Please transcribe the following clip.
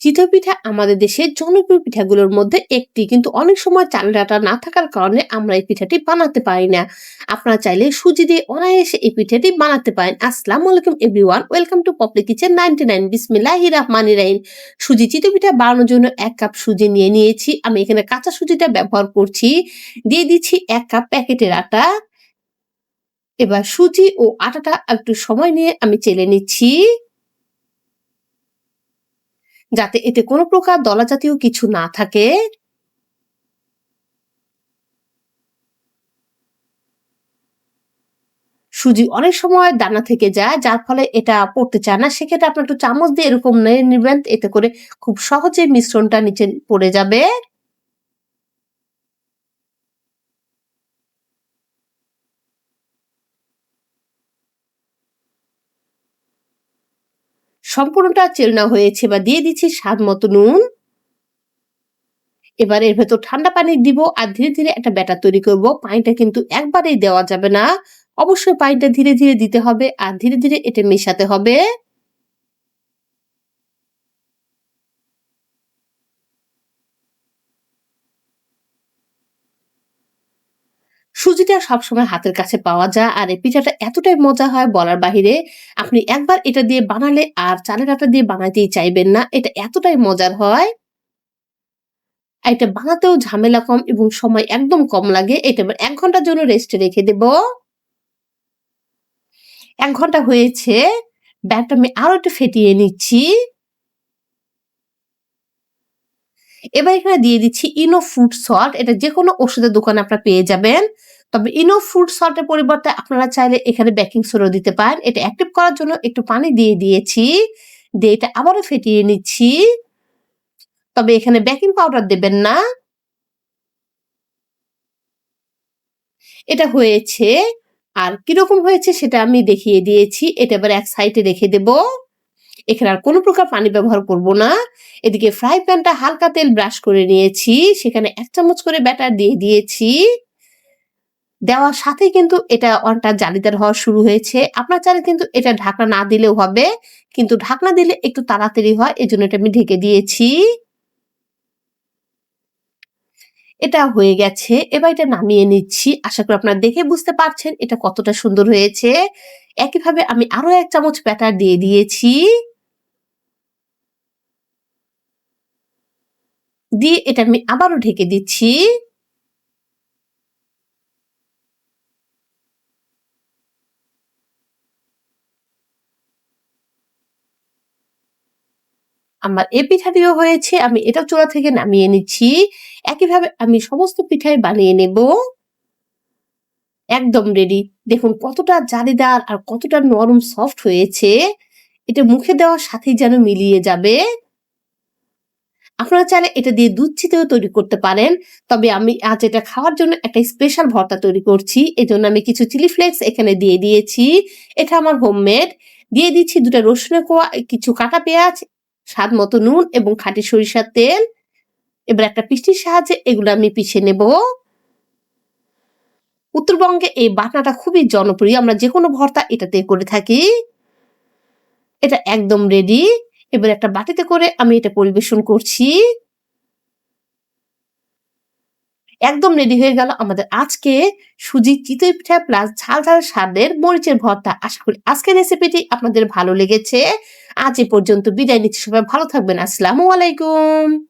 চিতই পিঠা আমাদের দেশের জনপ্রিয় পিঠাগুলোর মধ্যে একটি। কিন্তু অনেক সময় চালের আটা না থাকার কারণে আমরা এই পিঠাটি বানাতে পারি না। আপনারা চাইলে সুজি দিয়ে অনায়াসে এই পিঠাটি বানাতে পারেন। আসসালামু আলাইকুম everyone, welcome to Popli kitchen ninety nine বিসমিল্লাহি রহমানি রাহিম। সুজি চিতই পিঠা বানানোর জন্য এক কাপ সুজি নিয়ে নিয়েছি। আমি এখানে কাঁচা সুজিটা ব্যবহার করছি। দিয়ে দিচ্ছি এক কাপ প্যাকেটের আটা। এবার সুজি ও আটাটা একটু সময় নিয়ে আমি চেলে নিচ্ছি। যাতে এতে কোনো প্রকার দলা জাতীয় কিছু না থাকে। সুজি অনেক সময় দানা থেকে যায়, যার ফলে এটা পড়তে চায় না। সেক্ষেত্রে আপনার একটু চামচ দিয়ে এরকম নিয়ে নেবেন, এতে করে খুব সহজে মিশ্রণটা নিচে পড়ে যাবে। সম্পূর্ণটা চেলনা হয়েছে বা দিয়ে দিচ্ছি স্বাদ মতো নুন। এবার এর ভেতর ঠান্ডা পানি দিব আর ধীরে ধীরে একটা ব্যাটার তৈরি করব। পানিটা কিন্তু একবারেই দেওয়া যাবে না। অবশ্যই পানিটা ধীরে ধীরে দিতে হবে আর ধীরে ধীরে এটা মেশাতে হবে। সুজিটা সবসময় হাতের কাছে পাওয়া যায় আর এই পিঠাটা এতটাই মজা হয় বলার বাহিরে, আপনি একবার এটা দিয়ে বানালে আর চালের আটা দিয়ে বানাইতেই চাইবেন না। এটা এতটাই মজার হয়। এটা বানাতেও ঝামেলা কম এবং সময় একদম কম লাগে। এটা এক ঘণ্টার জন্য রেস্টে রেখে দেব। এক ঘণ্টা হয়েছে। ব্যাগটা আমি আরও একটু ফেটিয়ে নিচ্ছি। এবার এখানে দিয়ে দিচ্ছি ইনো ফুড সল্ট এটা যে কোনো ওষুধের দোকানে আপনারা পেয়ে যাবেন। তবে ইনো ফুড সল্টের পরিবর্তে আপনারা চাইলে এখানে বেকিং সোডা দিতে পারেন। এটা অ্যাক্টিভ করার জন্য একটু পানি দিয়ে দিয়েছি, দিয়ে এটা আবারও ফেটিয়ে নিচ্ছি। তবে এখানে বেকিং পাউডার দেবেন না। এটা হয়েছে, আর কীরকম হয়েছে সেটা আমি দেখিয়ে দিয়েছি। এটা এবার এক সাইডে রেখে দেব। এখানে আর কোনো প্রকার পানি ব্যবহার করব না। এদিকে ফ্রাই প্যানটা হালকা তেল ব্রাশ করে নিয়েছি, সেখানে এক চামচ করে ব্যাটার দিয়ে দিয়েছি। দেওয়ার সাথে কিন্তু এটা অনটা জালিদার হওয়া শুরু হয়েছে। আপনার চাইলে কিন্তু এটা ঢাকনা না দিলেও হবে, কিন্তু ঢাকনা দিলে একটু তাড়াতাড়ি হয় এই জন্য এটা আমি ঢেকে দিয়েছি। এটা হয়ে গেছে, এবার এটা নামিয়ে নিচ্ছি। আশা করি আপনারা দেখে বুঝতে পারছেন এটা কতটা সুন্দর হয়েছে। একইভাবে আমি আরও এক চামচ ব্যাটার দিয়ে দিয়েছি। দিয়ে এটা আমি আবারও ঢেকে দিচ্ছি। আমার এ পিঠাটিও হয়েছে, আমি এটা চোলা থেকে নামিয়ে নিচ্ছি। একইভাবে আমি সমস্ত পিঠাই বানিয়ে নেব। একদম রেডি দেখুন কতটা জালিদার আর কতটা নরম সফট হয়েছে। এটা মুখে দেওয়ার সাথেই যেন মিলিয়ে যাবে। আপনারা চাইলে এটা দিয়ে দুধ চিতেও তৈরি করতে পারেন। তবে আমি আজ এটা খাওয়ার জন্য একটা স্পেশাল ভর্তা তৈরি করছি। এজন্য আমি কিছু চিলি ফ্লেক্স এখানে দিয়ে দিয়েছি। এটা আমার হোমমেড দিয়ে দিচ্ছি দুটা রসুনের কোয়া, কিছু কাটা পেঁয়াজ, স্বাদ মতো নুন এবং খাঁটি সরিষার তেল। এবার একটা পিষ্টির সাহায্যে এগুলো আমি পিছিয়ে নেব। উত্তরবঙ্গে এই বাটনাটা খুবই জনপ্রিয়। আমরা যে কোনো ভর্তা এটাতে করে থাকি। এটা একদম রেডি এবার একটা বাটিতে করে আমি এটা পরিবেশন করছি। একদম রেডি হয়ে গেল আমাদের আজকে সুজি চিতই পিঠা প্লাস ঝাল ঝাল স্বাদের মরিচের ভর্তা। আশা করি আজকের রেসিপিটি আপনাদের ভালো লেগেছে। আজ এ পর্যন্ত বিদায় নিচ্ছি, সবাই ভালো থাকবেন। আসসালামু আলাইকুম।